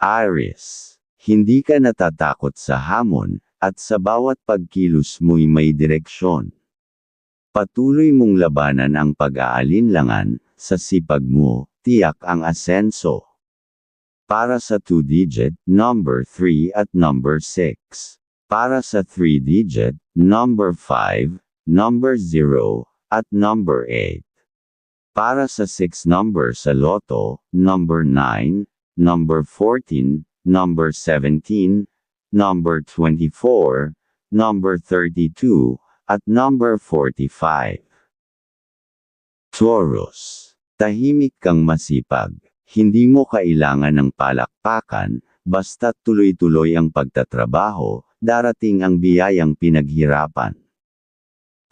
Aries. Hindi ka natatakot sa hamon, at sa bawat pagkilos mo'y may direksyon. Patuloy mong labanan ang pag-aalinlangan, sa sipag mo, tiyak ang asenso. Para sa 2-digit, number 3 at number 6. Para sa 3-digit, number 5, number 0, at number 8. Para sa 6 number sa loto, number 9, number 14, number 17, number 24, number 32, at number 45. Taurus. Tahimik kang masipag. Hindi mo kailangan ng palakpakan, basta tuloy-tuloy ang pagtatrabaho, darating ang biyayang pinaghirapan.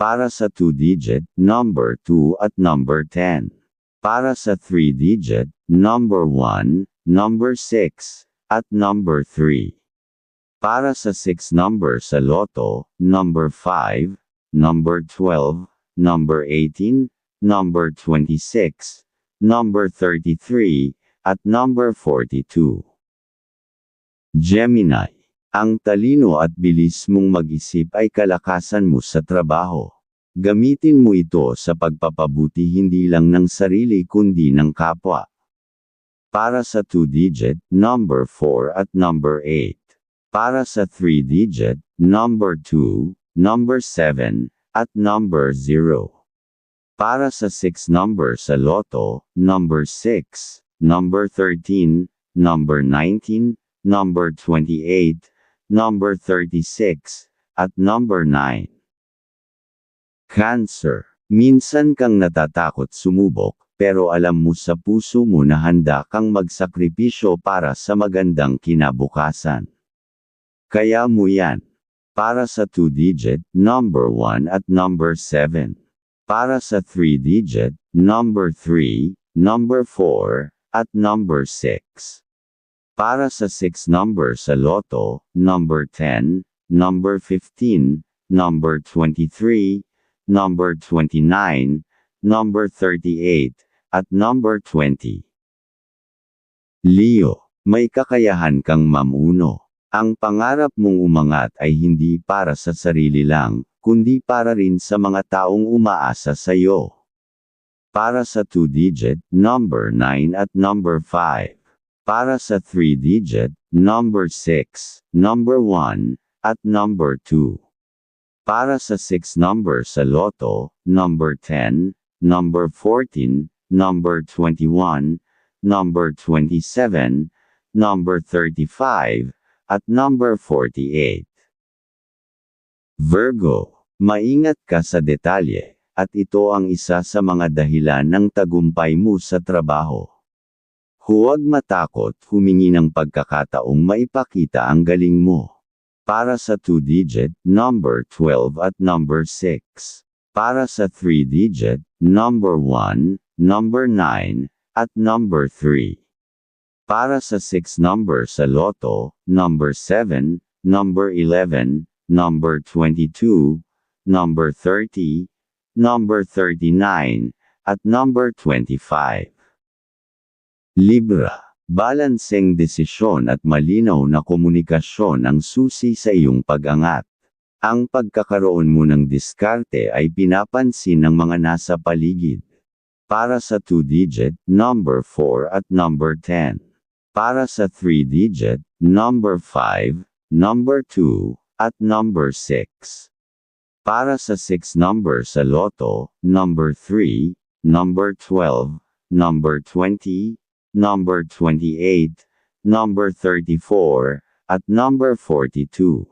Para sa 2-digit, number 2 at number 10. Para sa 3-digit, number 1, number 6, at number 3. Para sa 6 number sa loto, number 5, number 12, number 18, number 26, number 33, at number 42. Gemini. Ang talino at bilis mong mag-isip ay kalakasan mo sa trabaho. Gamitin mo ito sa pagpapabuti hindi lang ng sarili kundi ng kapwa. Para sa 2-digit, number 4 at number 8. Para sa 3-digit, number 2, number 7, at number 0. Para sa 6 number sa loto, number 6, number 13, number 19, number 28, number 36, at number 9. Cancer. Minsan kang natatakot sumubok, pero alam mo sa puso mo na handa kang magsakripisyo para sa magandang kinabukasan. Kaya mo yan. Para sa 2-digit, number 1 at number 7. Para sa 3-digit, number 3, number 4, at number 6. Para sa 6 number sa loto, number 10, number 15, number 23, number 29, number 38, at number 20. Leo, may kakayahan kang mamuno. Ang pangarap mong umangat ay hindi para sa sarili lang, kundi para rin sa mga taong umaasa sa iyo. Para sa 2-digit, number 9 at number 5. Para sa 3-digit, number 6, number 1, at number 2. Para sa 6 number sa loto, number 10, number 14, number 21, number 27, number 35, at number 48. Virgo, maingat ka sa detalye, at ito ang isa sa mga dahilan ng tagumpay mo sa trabaho. Huwag matakot humingi ng pagkakataong maipakita ang galing mo. Para sa 2-digit, number 12 at number 6. Para sa 3-digit, number 1, number 9, at number 3. Para sa 6 number sa loto, number 7, number 11, number 22, number 30, number 39, at number 25. Libra. Balanseng desisyon at malinaw na komunikasyon ang susi sa iyong pag-angat. Ang pagkakaroon mo ng diskarte ay pinapansin ng mga nasa paligid. Para sa 2-digit, number 4 at number 10. Para sa 3-digit, number 5, number 2, at number 6. Para sa 6 number sa loto, number 3, number 12, number 20, number 28, number 34, at number 42.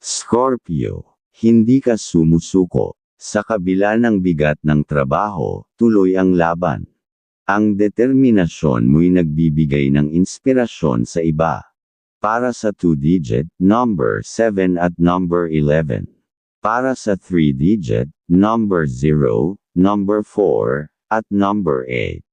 Scorpio, hindi ka sumusuko. Sa kabila ng bigat ng trabaho, tuloy ang laban. Ang determinasyon mo'y nagbibigay ng inspirasyon sa iba. Para sa 2-digit, number 7 at number 11. Para sa 3-digit, number 0, number 4, at number 8.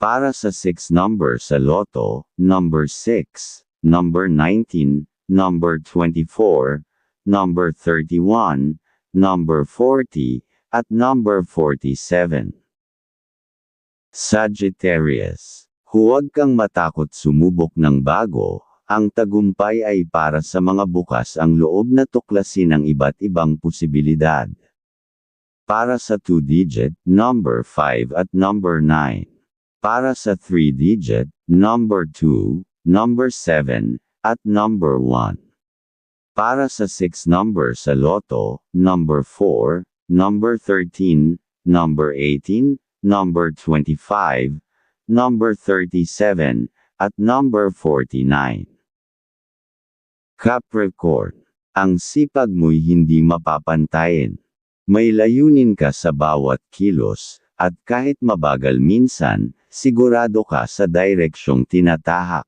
Para sa 6 number sa loto, number 6, number 19, number 24, number 31, number 40, at number 47. Sagittarius. Huwag kang matakot sumubok ng bago, ang tagumpay ay para sa mga bukas ang loob na tuklasin ang iba't ibang posibilidad. Para sa 2-digit, number 5 at number 9. Para sa 3-digit, number 2, number 7, at number 1. Para sa 6 number sa loto, number 4, number 13, number 18, number 25, number 37, at number 49. Capricorn, ang sipag mo'y hindi mapapantayin. May layunin ka sa bawat kilos, at kahit mabagal minsan, sigurado ka sa direksyong tinatahak.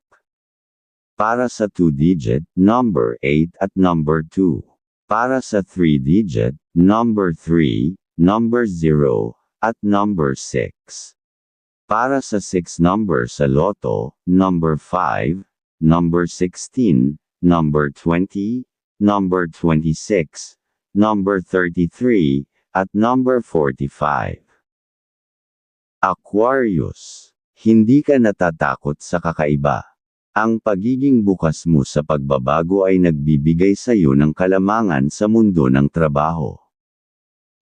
Para sa 2-digit, number 8 at number 2. Para sa 3-digit, number 3, number 0, at number 6. Para sa 6 number sa loto, number 5, number 16, number 20, number 26, number 33, at number 45. Aquarius, hindi ka natatakot sa kakaiba. Ang pagiging bukas mo sa pagbabago ay nagbibigay sa iyo ng kalamangan sa mundo ng trabaho.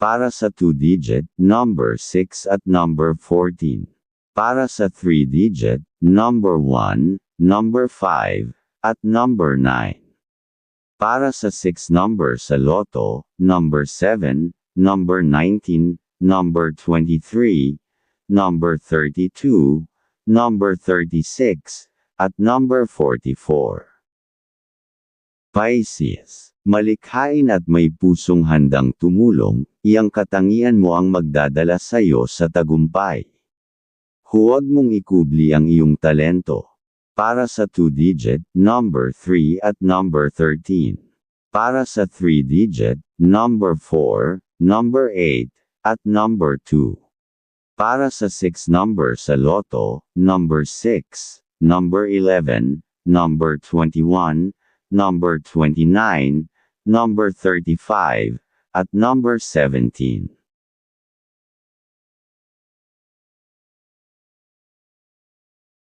Para sa 2-digit, number 6 at number 14. Para sa 3-digit, number 1, number 5, at number 9. Para sa 6 number sa loto, number 7, number 19, number 23, number 32, number 36, at number 44. Pisces, malikhain at may pusong handang tumulong, iyang katangian mo ang magdadala sa iyo sa tagumpay. Huwag mong ikubli ang iyong talento. Para sa 2-digit, number 3 at number 13. Para sa 3-digit, number 4, number 8, at number 2. Para sa 6 number sa loto, number 6, number 11, number 21, number 29, number 35, at number 17.